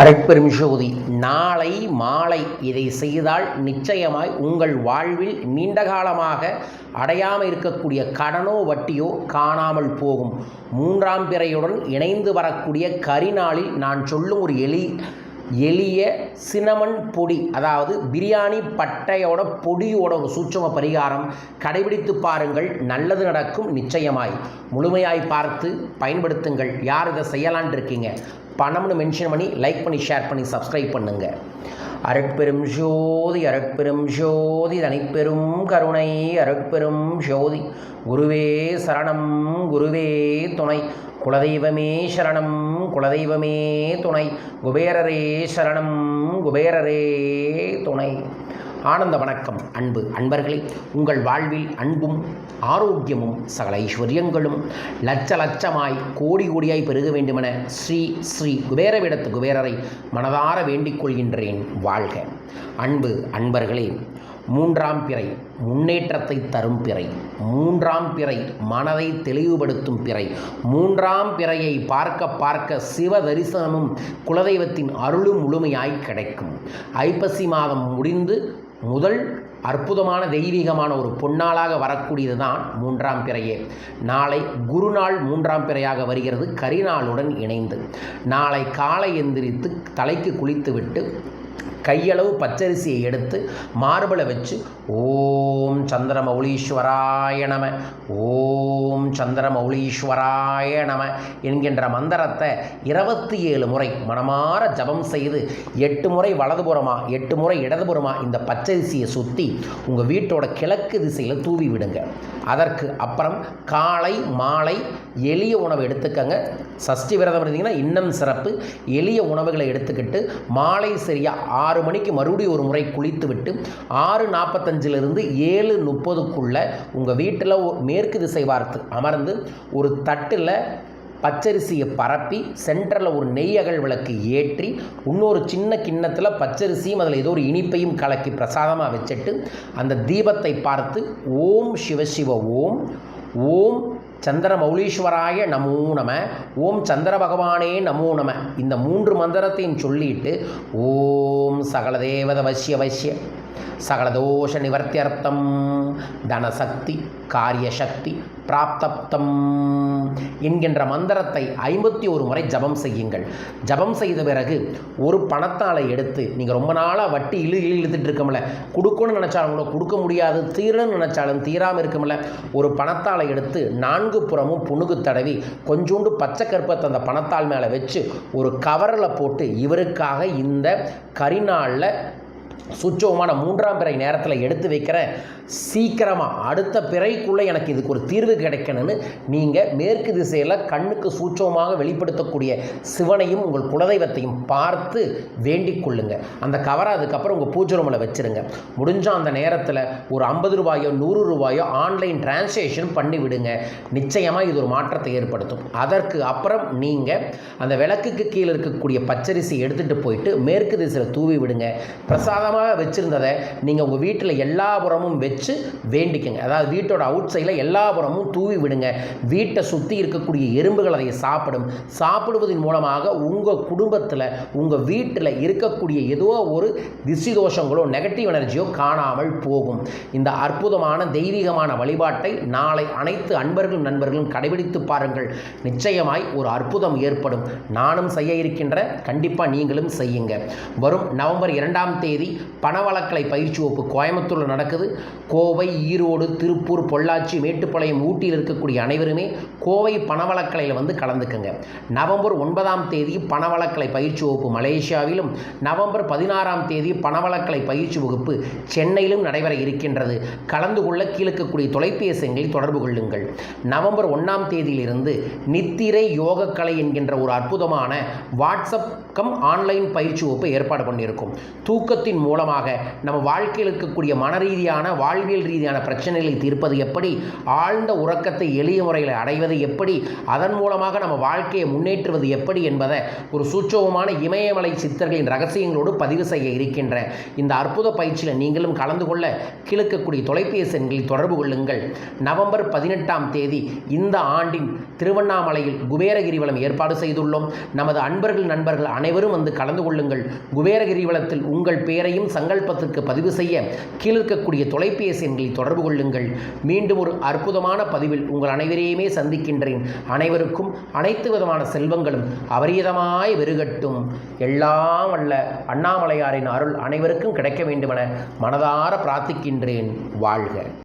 அரைப்பெரும் ஜோதி நாளை மாலை இதை செய்தால் நிச்சயமாய் உங்கள் வாழ்வில் நீண்ட காலமாக அடையாமல் இருக்கக்கூடிய கடனோ வட்டியோ காணாமல் போகும். மூன்றாம் பிறையுடன் இணைந்து வரக்கூடிய கரிநாளில் நான் சொல்லும் ஒரு எளி எளிய சினமன் பொடி அதாவது பிரியாணி பட்டையோட பொடியோட ஒரு சூட்சம பரிகாரம் கடைபிடித்து பாருங்கள் நல்லது நடக்கும் நிச்சயமாய். முழுமையாய் பார்த்து பயன்படுத்துங்கள். யார் இதை செய்யலான் இருக்கீங்க? பணம்னு மென்ஷன் பண்ணி லைக் பண்ணி ஷேர் பண்ணி சப்ஸ்கிரைப் பண்ணுங்க. அருட்பெரும் ஜோதி அருட்பெரும் ஜோதி தனிப்பெரும் கருணை அருட்பெரும் ஜோதி. குருவே சரணம் குருவே துணை. குலதெய்வமே சரணம் குலதெய்வமே துணை. குபேரரே சரணம் குபேரரே துணை. ஆனந்த வணக்கம் அன்பு அன்பர்களே. உங்கள் வாழ்வில் அன்பும் ஆரோக்கியமும் சகல ஐஸ்வர்யங்களும் லட்ச லட்சமாய் கோடி கோடியாய் பெருக வேண்டுமென ஸ்ரீ ஸ்ரீ குபேரவிடத்து குபேரரை மனதார வேண்டிக் கொள்கின்றேன் வாழ்க. அன்பு அன்பர்களே மூன்றாம் பிறை முன்னேற்றத்தை தரும் பிறை மூன்றாம் பிறை மனதை தெளிவுபடுத்தும் பிறை மூன்றாம் பிறையை பார்க்க பார்க்க சிவ தரிசனமும் குலதெய்வத்தின் அருளும் முழுமையாய் கிடைக்கும். ஐப்பசி மாதம் முடிந்து முதல் அற்புதமான தெய்வீகமான ஒரு பொன்னாளாக வரக்கூடியது தான் மூன்றாம் பிறையே. நாளை குருநாள் மூன்றாம் பிறையாக வருகிறது கரிநாளுடன் இணைந்து. நாளை காலை எந்திரித்து தலைக்கு குளித்துவிட்டு கையளவு பச்சரிசியை எடுத்து மார்பளை வச்சு ஓம் சந்திரமௌலீஸ்வராய நம ஓம் சந்திரமௌலீஸ்வராய நம என்கின்ற மந்திரத்தை இருபத்தி ஏழு முறை மனமாற ஜபம் செய்து எட்டு முறை வலதுபுறமா எட்டு முறை இடதுபுறமா இந்த பச்சரிசியை சுற்றி உங்கள் வீட்டோட கிழக்கு திசையில் தூவி விடுங்க. அதற்கு அப்புறம் காலை மாலை எளிய உணவு எடுத்துக்கங்க. சஷ்டி விரதம் இருந்தீங்கன்னா இன்னும் சிறப்பு. எளிய உணவுகளை எடுத்துக்கிட்டு மாலை சரியாக ஆறு மணிக்கு மறுபடியும் ஒரு முறை குளித்துவிட்டு ஆறு நாற்பத்தஞ்சிலிருந்து ஏழு முப்பதுக்குள்ளே உங்கள் வீட்டில் மேற்கு திசை வார்த்து அமர்ந்து ஒரு தட்டில் பச்சரிசியை பரப்பி சென்டரில் ஒரு நெய் அகல் விளக்கு ஏற்றி இன்னொரு சின்ன கிண்ணத்தில் பச்சரிசியும் அதில் ஏதோ ஒரு இனிப்பையும் கலக்கி பிரசாதமாக வச்சுட்டு அந்த தீபத்தை பார்த்து ஓம் சிவசிவ ஓம் ஓம் சந்திர மௌலீஸ்வராய நமோ நம ஓம் சந்திர பகவானே நமோ நம. இந்த மூன்று மந்திரத்தையும் சொல்லிட்டு ஓம் சகல தேவத வசிய வசிய சகலதோஷ நிவர்த்தியர்த்தம் தனசக்தி காரியசக்தி பிராப்தப்தம் என்கின்ற மந்திரத்தை ஐம்பத்தி ஒரு முறை ஜபம் செய்யுங்கள். ஜபம் செய்த பிறகு ஒரு பணத்தாளை எடுத்து நீங்கள் ரொம்ப நாளாக வட்டி இழு இழு இழுத்துட்டு இருக்கமில்ல கொடுக்கணும்னு நினச்சாலும் கூட கொடுக்க முடியாது தீரணும்னு நினச்சாலும் தீராமல் இருக்குமில்ல ஒரு பணத்தாளை எடுத்து நான்கு புறமும் புணுகு தடவி கொஞ்சோண்டு பச்சை கருப்பத்தை அந்த பணத்தாள் மேலே வச்சு ஒரு கவரில் போட்டு இவருக்காக இந்த கரிநாளில் சுச்சவமான மூன்றாம் பிறை நேரத்தில் எடுத்து வைக்கிற சீக்கிரமாக அடுத்த பிறைக்குள்ளே எனக்கு இதுக்கு ஒரு தீர்வு கிடைக்கணும்னு நீங்கள் மேற்கு திசையில் கண்ணுக்கு சூட்சமாக வெளிப்படுத்தக்கூடிய சிவனையும் உங்கள் குலதெய்வத்தையும் பார்த்து வேண்டிக் கொள்ளுங்க. அந்த கவரை அதுக்கப்புறம் உங்கள் பூஜை ரூமில் வச்சுருங்க. முடிஞ்சால் அந்த நேரத்தில் ஒரு ஐம்பது ரூபாயோ நூறு ரூபாயோ ஆன்லைன் டிரான்ஸ்லேஷன் பண்ணி விடுங்க. நிச்சயமாக இது ஒரு மாற்றத்தை ஏற்படுத்தும். அதற்கு அப்புறம் நீங்கள் அந்த விளக்குக்கு கீழே இருக்கக்கூடிய பச்சரிசி எடுத்துகிட்டு போயிட்டு மேற்கு திசையில் தூவி விடுங்க. பிரசாதமாக வச்சுருந்ததை நீங்கள் உங்கள் வீட்டில் எல்லா புறமும் வச்சு வச்சு வேண்டிக்கங்க. அதாவது வீட்டோட அவுட் சைடில் எல்லா புறமும் தூவி விடுங்க. வீட்டை சுற்றி இருக்கக்கூடிய எறும்புகள் அதை சாப்பிடும். சாப்பிடுவதன் மூலமாக உங்கள் குடும்பத்தில் உங்கள் வீட்டில் இருக்கக்கூடிய ஏதோ ஒரு திசி தோஷங்களோ நெகட்டிவ் எனர்ஜியோ காணாமல் போகும். இந்த அற்புதமான தெய்வீகமான வழிபாட்டை நாளை அனைத்து அன்பர்களும் நண்பர்களும் கடைபிடித்து பாருங்கள். நிச்சயமாய் ஒரு அற்புதம் ஏற்படும். நானும் செய்ய இருக்கின்ற கண்டிப்பாக நீங்களும் செய்யுங்க. வரும் நவம்பர் இரண்டாம் தேதி பணவளக்கலை பயிற்சி வகுப்பு கோயம்புத்தூரில் நடக்குது. கோவை ஈரோடு திருப்பூர் பொள்ளாச்சி மேட்டுப்பாளையம் ஊட்டியில் இருக்கக்கூடிய அனைவருமே கோவை பணவளக்கலையில் வந்து கலந்துக்குங்க. நவம்பர் ஒன்பதாம் தேதி பணவளக்கலை பயிற்சி வகுப்பு மலேசியாவிலும் நவம்பர் பதினாறாம் தேதி பணவளக்கலை பயிற்சி வகுப்பு சென்னையிலும் நடைபெற இருக்கின்றது. கலந்து கொள்ள கீழக்கக்கூடிய தொலைபேசி தொடர்பு கொள்ளுங்கள். நவம்பர் ஒன்றாம் தேதியிலிருந்து நித்திரை யோகக்கலை என்கின்ற ஒரு அற்புதமான வாட்ஸ்அப் கம் ஆன்லைன் பயிற்சி வகுப்பு ஏற்பாடு பண்ணியிருக்கும். தூக்கத்தின் மூலமாக நம்ம வாழ்க்கையில் இருக்கக்கூடிய மன ரீதியான வாழ்வியல் ரீதியான பிரச்சனைகளை தீர்ப்பது எப்படி? ஆழ்ந்த உறக்கத்தை எளிய முறையில் அடைவது எப்படி? அதன் மூலமாக நம்ம வாழ்க்கையை முன்னேற்றுவது எப்படி என்பதை ஒரு சூட்சவமான இமயமலை சித்தர்களின் ரகசியங்களோடு பதிவு செய்ய இருக்கின்ற இந்த அற்புத பயிற்சியில் நீங்களும் கலந்து கொள்ள கிழக்கக்கூடிய தொலைபேசி எண்களில் தொடர்பு கொள்ளுங்கள். நவம்பர் பதினெட்டாம் தேதி இந்த ஆண்டின் திருவண்ணாமலையில் குபேரகிரிவலம் ஏற்பாடு செய்துள்ளோம். நமது அன்பர்கள் நண்பர்கள் அனைவரும் வந்து கலந்து கொள்ளுங்கள். குபேரகிரிவலத்தில் உங்கள் பெயரையும் சங்கல்பத்திற்கு பதிவு செய்ய கீழிருக்கக்கூடிய தொலைபேசி எண்களில் தொடர்பு கொள்ளுங்கள். மீண்டும் ஒரு அற்புதமான பதிவில் உங்கள் அனைவரையுமே சந்திக்கின்றேன். அனைவருக்கும் அனைத்து விதமான செல்வங்களும் அபரீதமாய் வெறுகட்டும் எல்லாம் வல்ல அண்ணாமலையாரின் அருள் அனைவருக்கும் கிடைக்க வேண்டுமென மனதார பிரார்த்திக்கின்றேன். வாழ்க.